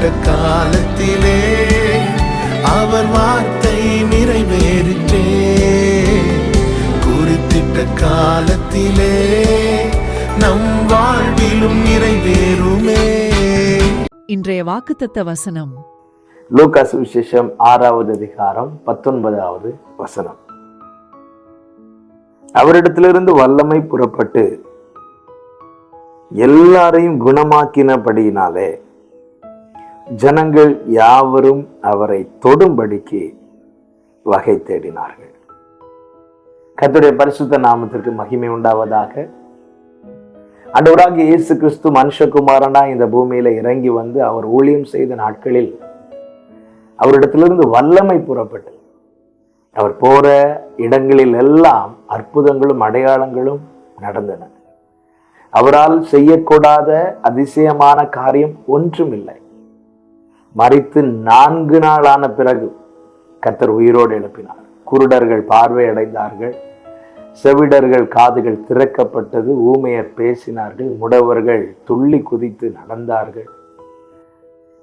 குறித்திட்ட காலத்திலே அவர் வார்த்தை நிறைவேறிற்றே. குறித்திட்ட காலத்திலே நம் வாழ்விலும் நிறைவேறுமே. இன்றைய வாக்குத்தத்த வசனம். லூகாஸ் விசேஷம் ஆறாவது அதிகாரம் பத்தொன்பதாவது வசனம். அவரிடத்திலிருந்து வல்லமை புறப்பட்டு எல்லாரையும் குணமாக்கினபடியினாலே ஜனங்கள் யாவரும் அவரை தொடும்படிக்கு வகை தேடினார்கள். கத்துடைய பரிசுத்த நாமத்திற்கு மகிமை உண்டாவதாக. அண்டவராக இயேசு கிறிஸ்து மனுஷகுமாரனா இந்த பூமியில இறங்கி வந்து அவர் ஊழியம் செய்த நாட்களில் அவரிடத்திலிருந்து வல்லமை புறப்பட்டு அவர் போற இடங்களில் எல்லாம் அற்புதங்களும் அடையாளங்களும் நடந்தன. அவரால் செய்யக்கூடாத அதிசயமான காரியம் ஒன்றும் இல்லை மறித்து நான்கு நாளான பிறகு கத்தர் உயிரோடு எழுப்பினார். குருடர்கள் பார்வையடைந்தார்கள். செவிடர்கள் காதுகள் திறக்கப்பட்டது. ஊமையர் பேசினார்கள். முடவர்கள் துள்ளி குதித்து நடந்தார்கள்.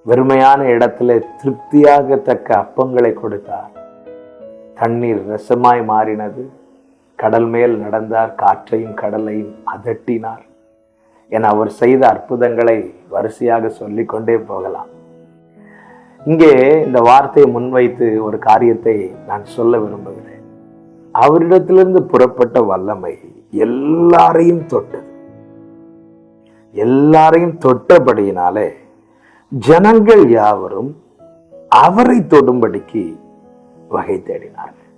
வெறுமையான இடத்துல திருப்தியாக தக்க அப்பங்களை கொடுத்தார். தண்ணீர் ரசமாய் மாறினது. கடல் மேல் நடந்தார். காற்றையும் கடலையும் அதட்டினார். என அவர் செய்த அற்புதங்களை வரிசையாக சொல்லிக்கொண்டே போகலாம். இங்கே இந்த வார்த்தையை முன்வைத்து ஒரு காரியத்தை நான் சொல்ல விரும்புகிறேன். அவரிடத்திலிருந்து புறப்பட்ட வல்லமை எல்லாரையும் தொட்டது. எல்லாரையும் தொட்டபடியினாலே ஜனங்கள் யாவரும் அவரை தொடும்படிக்கு வகை தேடினார்கள்.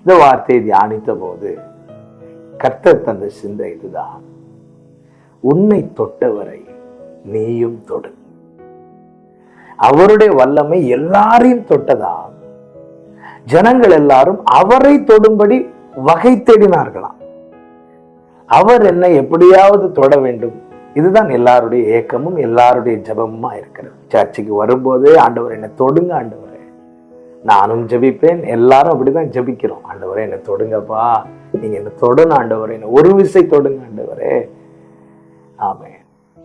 இந்த வார்த்தையை தியானித்த போது கர்த்தர் தந்த சிந்தை இதுதான். உன்னை தொட்டவரை நீயும் தொடு. அவருடைய வல்லமை எல்லாரையும் தொட்டதா? ஜனங்கள் எல்லாரும் அவரை தொடும்படி வகை தேடினார்களாம். அவர் என்னை எப்படியாவது தொட வேண்டும். இதுதான் எல்லாருடைய ஏக்கமும் எல்லாருடைய ஜபமுமா இருக்கிறது. சர்ச்சுக்கு வரும்போதே ஆண்டவர் என்னை தொடுங்க ஆண்டவரே. நானும் ஜெபிப்பேன் எல்லாரும் அப்படிதான் ஜெபிக்கிறோம். ஆண்டவரே என்னை தொடுங்கப்பா. நீங்க என்ன தொடணும் ஆண்டவரே. என்னை ஒரு விசை தொடுங்க ஆண்டவரே. ஆமே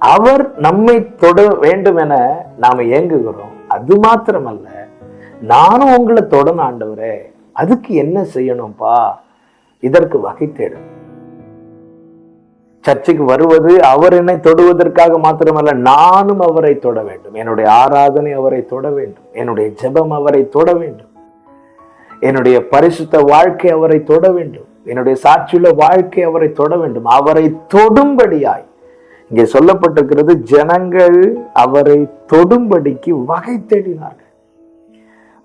அவர் நம்மை தொட வேண்டும் என நாம ஏங்குகிறோம். அது மாத்திரமல்ல நானும் உங்களை தொடணும் ஆண்டவரே அதுக்கு என்ன செய்யணும்ப்பா இதற்கு வகை தேடும். சர்ச்சைக்கு வருவது அவர் என்னை தொடுவதற்காக மாத்திரமல்ல நானும் அவரை தொட வேண்டும். என்னுடைய ஆராதனை அவரை தொட வேண்டும். என்னுடைய ஜெபம் அவரை தொட வேண்டும். என்னுடைய பரிசுத்த வாழ்க்கை அவரை தொட வேண்டும். என்னுடைய சாட்சியுள்ள வாழ்க்கை அவரை தொட வேண்டும். அவரை தொடும்படியாய் இங்கே சொல்லப்பட்டிருக்கிறது ஜனங்கள் அவரை தொடும்படிக்கு வகை தேடினார்கள்.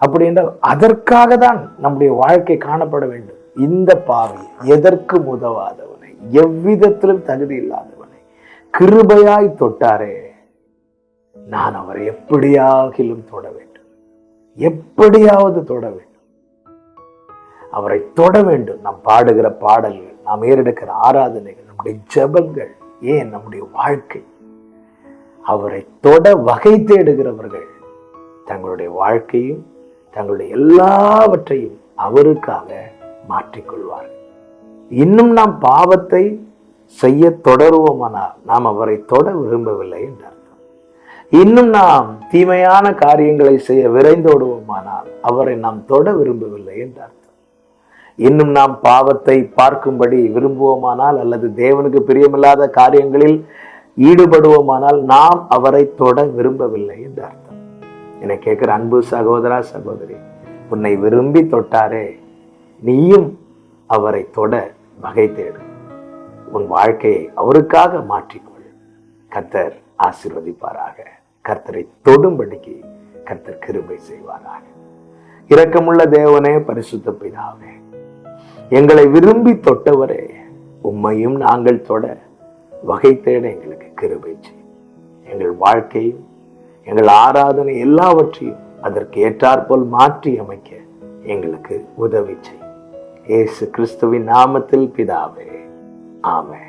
அப்படி என்றால் அதற்காக தான் நம்முடைய வாழ்க்கை காணப்பட வேண்டும். இந்த பாவி எதற்கும் உதவாதவனை எவ்விதத்திலும் தகுதி இல்லாதவனை கிருபையாய் தொட்டாரே நான் அவரை எப்படியாகிலும் தொட வேண்டும். எப்படியாவது தொட வேண்டும். அவரை தொட வேண்டும். நாம் பாடுகிற பாடல்கள் நாம் ஏறெடுக்கிற ஆராதனைகள் நம்முடைய ஜபங்கள் ஏன் நம்முடைய வாழ்க்கை அவரை தொட வகை தேடுகிறவர்கள் தங்களுடைய வாழ்க்கையும் தங்களுடைய எல்லாவற்றையும் அவருக்காக மாற்றிக்கொள்வார்கள். இன்னும் நாம் பாவத்தை செய்ய தொடருவோமானால் நாம் அவரை தொட விரும்பவில்லை என்று அர்த்தம். இன்னும் நாம் தீமையான காரியங்களை செய்ய விரைந்தோடுவோமானால் அவரை நாம் தொட விரும்பவில்லை என்று அர்த்தம். இன்னும் நாம் பாவத்தை பார்க்கும்படி விரும்புவோமானால் அல்லது தேவனுக்கு பிரியமில்லாத காரியங்களில் ஈடுபடுவோமானால் நாம் அவரை தொட விரும்பவில்லை என்று அர்த்தம். என்னை கேட்கிற அன்பு சகோதரா சகோதரி உன்னை விரும்பி தொட்டாரே நீயும் அவரை தொட வகை தேடு. உன் வாழ்க்கையை அவருக்காக மாற்றிக்கொள். கர்த்தர் ஆசிர்வதிப்பாராக. கர்த்தரை தொடும்படிக்கு கர்த்தர் கிருபை செய்வாராக. இரக்கமுள்ள தேவனே பரிசுத்த பிதாவே எங்களை விரும்பி தொட்டவரே உம்மையும் நாங்கள் தொட வகை தேட எங்களுக்கு கிருபைச்சு எங்கள் வாழ்க்கையும் எங்கள் ஆராதனை எல்லாவற்றையும் அதற்கு ஏற்றாற்போல் மாற்றி அமைக்க எங்களுக்கு உதவி செய். இயேசு கிறிஸ்துவின் நாமத்தில் பிதாவே. ஆமே